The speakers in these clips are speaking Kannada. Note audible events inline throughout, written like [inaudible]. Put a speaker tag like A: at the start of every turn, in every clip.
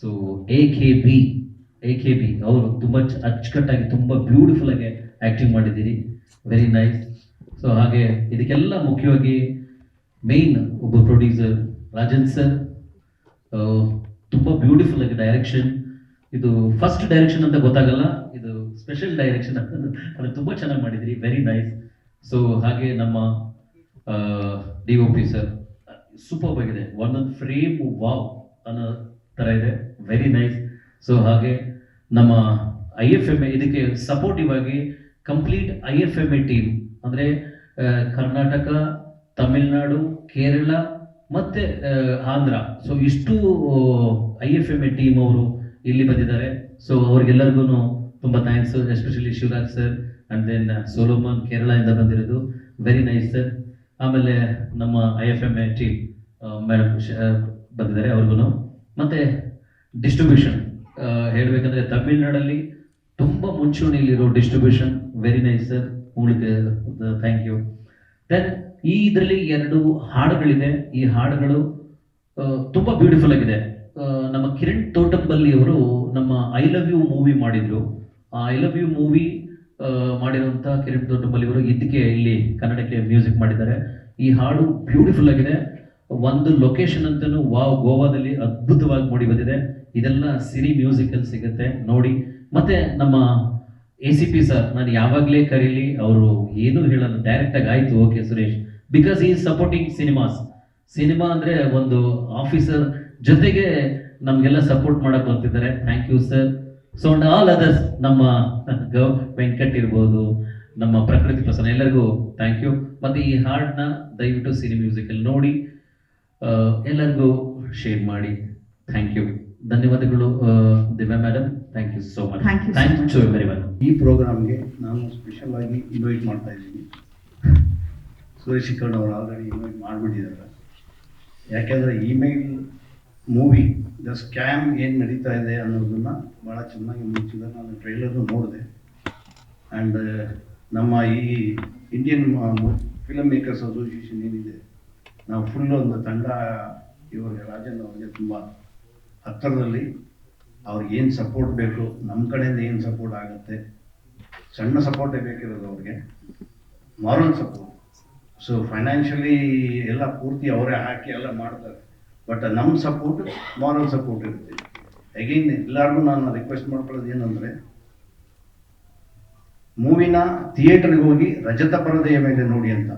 A: So A K B A K B ಅವರು ತುಂಬ ಅಚ್ಚುಕಟ್ಟಾಗಿ ತುಂಬ ಬ್ಯೂಟಿಫುಲ್ ಆಗಿ ಆ್ಯಕ್ಟಿಂಗ್ ಮಾಡಿದ್ದೀರಿ. ವೆರಿ ನೈಸ್ ಸೊ ಹಾಗೆ ಇದಕ್ಕೆಲ್ಲ ಮುಖ್ಯವಾಗಿ ಮೇಯ್ನ್ ಒಬ್ಬ ಪ್ರೊಡ್ಯೂಸರ್ ರಾಜನ್ ಸರ್ ತುಂಬ ಬ್ಯೂಟಿಫುಲ್ ಆಗಿ ಡೈರೆಕ್ಷನ್ ಇದು ಫಸ್ಟ್ ಡೈರೆಕ್ಷನ್ ಅಂತ ಗೊತ್ತಾಗಲ್ಲ. ಇದು ಸ್ಪೆಷಲ್ ಡೈರೆಕ್ಷನ್ ಅಂತ ತುಂಬ ಚೆನ್ನಾಗಿ ಮಾಡಿದಿರಿ ವೆರಿ ನೈಸ್ ಸೊ ಹಾಗೆ ನಮ್ಮ D O P sir super ಆಗಿದೆ. ಒಂದೊಂದು ಫ್ರೇಮ್ ವಾವ್ ಅನ್ನೋ ಥರ ಇದೆ. ವೆರಿ ನೈಸ್ ಸೊ ಹಾಗೆ ನಮ್ಮ ಐ ಎಫ್ ಎಂ ಎ ಇದಕ್ಕೆ ಸಪೋರ್ಟಿವ್ ಆಗಿ complete I F M A team ಅಂದರೆ ಕರ್ನಾಟಕ, ತಮಿಳುನಾಡು, ಕೇರಳ, ಮತ್ತು ಆಂಧ್ರ. ಸೊ ಇಷ್ಟು I F M A team ಅವರು ಇಲ್ಲಿ ಬಂದಿದ್ದಾರೆ. ಸೊ ಅವ್ರಿಗೆಲ್ಲರಿಗೂ ತುಂಬ thanks especially Shivaraj sir and then Solomon ಕೇರಳದಿಂದ ಬಂದಿರೋದು. ವೆರಿ ನೈಸ್ ಸರ್ ಆಮೇಲೆ ನಮ್ಮ I F M A team madam ಬಂದಿದ್ದಾರೆ ಅವ್ರಿಗೂ ಮತ್ತೆ ಡಿಸ್ಟ್ರಿಬ್ಯೂಷನ್ ಹೇಳಬೇಕಂದ್ರೆ ತಮಿಳ್ನಾಡಲ್ಲಿ ತುಂಬ ಮುಂಚೂಣಿಯಲ್ಲಿರೋ ಡಿಸ್ಟ್ರಿಬ್ಯೂಷನ್ ವೆರಿ ನೈಸ್ ಸರ್ ಉಳಿಕೆ ಥ್ಯಾಂಕ್ ಯು ದೆನ್ ಈ ಇದರಲ್ಲಿ ಎರಡು ಹಾಡುಗಳಿದೆ. ಈ ಹಾಡುಗಳು ತುಂಬ ಬ್ಯೂಟಿಫುಲ್ ಆಗಿದೆ. ನಮ್ಮ ಕಿರಣ್ ತೋಟಂಬಲ್ಲಿ ಅವರು ನಮ್ಮ ಐ ಲವ್ ಯು ಮೂವಿ ಮಾಡಿದ್ರು. ಆ ಐ ಲವ್ ಯು ಮೂವಿ ಮಾಡಿರುವಂಥ ಕಿರಣ್ ತೋಟಂಬಲ್ಲಿ ಅವರು ಇದಕ್ಕೆ ಇಲ್ಲಿ ಕನ್ನಡಕ್ಕೆ ಮ್ಯೂಸಿಕ್ ಮಾಡಿದ್ದಾರೆ. ಈ ಹಾಡು ಬ್ಯೂಟಿಫುಲ್ ಆಗಿದೆ. ಒಂದು ಲೊಕೇಶನ್ ಅಂತಲೂ ವಾವ್, ಗೋವಾದಲ್ಲಿ ಅದ್ಭುತವಾಗಿ ಮೂಡಿ ಬಂದಿದೆ. ಇದೆಲ್ಲ ಸಿರಿ ಮ್ಯೂಸಿಕಲ್ ಸಿಗುತ್ತೆ, ನೋಡಿ. ಮತ್ತೆ ನಮ್ಮ ಎ ಸಿ ಪಿ ಸರ್ ನಾನು ಯಾವಾಗಲೇ ಕರೀಲಿ, ಅವರು ಏನು ಹೇಳಲ್ಲ ಡೈರೆಕ್ಟ್ ಆಗಿ ಆಯ್ತು ಓಕೆ ಸುರೇಶ್. ಬಿಕಾಸ್ ಈ ಸಪೋರ್ಟಿಂಗ್ ಸಿನಿಮಾಸ್ ಸಿನಿಮಾ ಅಂದ್ರೆ ಒಂದು ಆಫೀಸರ್ ಜೊತೆಗೆ ನಮಗೆಲ್ಲ ಸಪೋರ್ಟ್ ಮಾಡಕ್ ಬರ್ತಿದ್ದಾರೆ thank you sir so and all others ನಮ್ಮ [laughs] ಗೌ, ವೆಂಕಟ್ ಇರ್ಬೋದು, ನಮ್ಮ ಪ್ರಕೃತಿ ಪ್ರಸನ್ನ, ಎಲ್ಲರಿಗೂ ಥ್ಯಾಂಕ್ ಯು ಮತ್ತೆ ಈ ಹಾಡನ್ನ ದಯವಿಟ್ಟು ಸಿನಿ ಮ್ಯೂಸಿಕಲ್ ನೋಡಿ ಎಲ್ಲರಿಗೂ ಶೇರ್ ಮಾಡಿ. ಥ್ಯಾಂಕ್ ಯು ಧನ್ಯವಾದಗಳು Divya madam thank you so much thank. You very much
B: ಈ ಪ್ರೋಗ್ರಾಮ್ಗೆ ನಾನು ಸ್ಪೆಷಲ್ ಆಗಿ ಇನ್ವೈಟ್ ಮಾಡ್ತಾ ಇದ್ದೀನಿ. ಸುರೇಶ್ ಕರ್ಣ ಅವರು ಆಲ್ರೆಡಿ ಇನ್ವೈಟ್ ಮಾಡಿಬಿಟ್ಟಿದ್ದಾರೆ. ಯಾಕೆಂದರೆ ಇಮೇಲ್ ಮೂವಿ ದ ಸ್ಕ್ಯಾಮ್ ಏನು ನಡೀತಾ ಇದೆ ಅನ್ನೋದನ್ನ ಭಾಳ ಚೆನ್ನಾಗಿ ಮುಚ್ಚಿದ ನಾನು ಟ್ರೈಲರ್ನು ನೋಡಿದೆ. ಆ್ಯಂಡ್ ನಮ್ಮ ಈ ಇಂಡಿಯನ್ ಫಿಲಮ್ ಮೇಕರ್ಸ್ ಅಸೋಸಿಯೇಷನ್ ಏನಿದೆ ನಾವು ಫುಲ್ ಒಂದು ತಂಡ ಇವರಿಗೆ ರಾಜನ್ ಅವರಿಗೆ ತುಂಬ ಹತ್ತಿರದಲ್ಲಿ ಅವ್ರಿಗೆ ಏನು ಸಪೋರ್ಟ್ ಬೇಕು ನಮ್ಮ ಕಡೆಯಿಂದ ಏನು ಸಪೋರ್ಟ್ ಆಗುತ್ತೆ? ಸಣ್ಣ ಸಪೋರ್ಟೇ ಬೇಕಿರೋದು ಅವ್ರಿಗೆ. ಮಾರಲ್ ಸಪೋರ್ಟ್ ಸೊ ಫೈನಾನ್ಷಿಯಲಿ ಎಲ್ಲ ಪೂರ್ತಿ ಅವರೇ ಹಾಕಿ ಎಲ್ಲ ಮಾಡ್ತಾರೆ. ಬಟ್ ನಮ್ಮ ಸಪೋರ್ಟ್ ಮಾರಲ್ ಸಪೋರ್ಟ್ ಇರುತ್ತೆ. ಅಗೈನ್ ಎಲ್ಲರಿಗೂ ನಾನು ರಿಕ್ವೆಸ್ಟ್ ಮಾಡ್ಕೊಳ್ಳೋದು ಏನಂದರೆ, ಮೂವಿನ ಥಿಯೇಟರ್ಗೆ ಹೋಗಿ ರಜತ ಪರದೆಯ ಮೇಲೆ ನೋಡಿ ಅಂತ.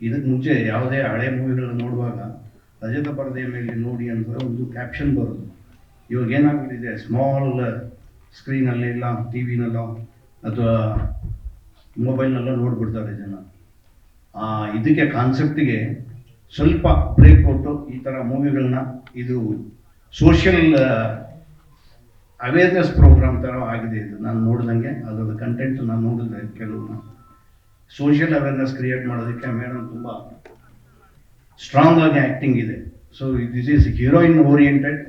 B: ಇದಕ್ಕೆ ಮುಂಚೆ ಯಾವುದೇ ಹಳೆ ಮೂವಿಗಳನ್ನ ನೋಡುವಾಗ ರಜತ ಪರದೆಯ ಮೇಲೆ ನೋಡಿ ಅಂತ ಒಂದು ಕ್ಯಾಪ್ಷನ್ ಬರೋದು. ಇವಾಗ ಏನಾಗ್ಬಿಟ್ಟಿದೆ? ಸ್ಮಾಲ್ ಸ್ಕ್ರೀನಲ್ಲಿ ಇಲ್ಲ ಟಿ ವಿನಲ್ಲೋ ಅಥವಾ ಮೊಬೈಲ್ನಲ್ಲೋ ನೋಡ್ಬಿಡ್ತಾರೆ ಜನ. ಆ, ಇದಕ್ಕೆ ಕಾನ್ಸೆಪ್ಟಿಗೆ ಸ್ವಲ್ಪ ಬ್ರೇಕ್ ಕೊಟ್ಟು ಈ ಥರ ಮೂವಿಗಳನ್ನ ಇದು ಸೋಷಿಯಲ್ ಅವೇರ್ನೆಸ್ ಪ್ರೋಗ್ರಾಮ್ ಥರ ಆಗಿದೆ ಇದು. ನಾನು ನೋಡ್ದಂಗೆ ಅದರ ಕಂಟೆಂಟ್ ನಾನು ನೋಡಿದೆ ಕೆಲವು ಸೋಷಿಯಲ್ ಅವೇರ್ನೆಸ್ ಕ್ರಿಯೇಟ್ ಮಾಡೋದಕ್ಕೆ ಮೇಡಮ್ ತುಂಬ ಸ್ಟ್ರಾಂಗ್ ಆಗಿ ಆ್ಯಕ್ಟಿಂಗ್ ಇದೆ so this is heroine oriented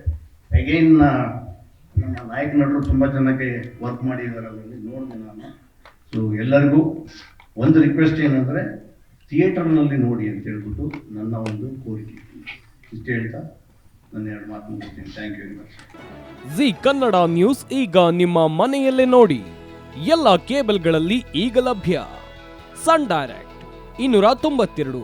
B: again ನಮ್ಮ ನಾಯಕ ನಟರು ತುಂಬ ಜನಕ್ಕೆ ವರ್ಕ್ ಮಾಡಿದ್ದಾರೆ ಅದರಲ್ಲಿ. ನೋಡಿದೆ ನಾನು. ಸೊ ಎಲ್ಲರಿಗೂ ಒಂದು ರಿಕ್ವೆಸ್ಟ್ ಏನಂದರೆ ಥಿಯೇಟರ್ನಲ್ಲಿ ನೋಡಿ ಅಂತ ಹೇಳ್ಬಿಟ್ಟು ನನ್ನ ಒಂದು ಕೋರಿಕೆ. ಇಷ್ಟು ಹೇಳ್ತಾ ನಾನು ಎರಡು ಮಾತು you much
C: Zee Kannada news ಈಗ ನಿಮ್ಮ ಮನೆಯಲ್ಲೇ ನೋಡಿ. ಎಲ್ಲ ಕೇಬಲ್ಗಳಲ್ಲಿ ಈಗ ಲಭ್ಯ. ಸನ್ ಡೈರೆಕ್ಟ್, ಇನ್ನೂರ ತೊಂಬತ್ತೆರಡು.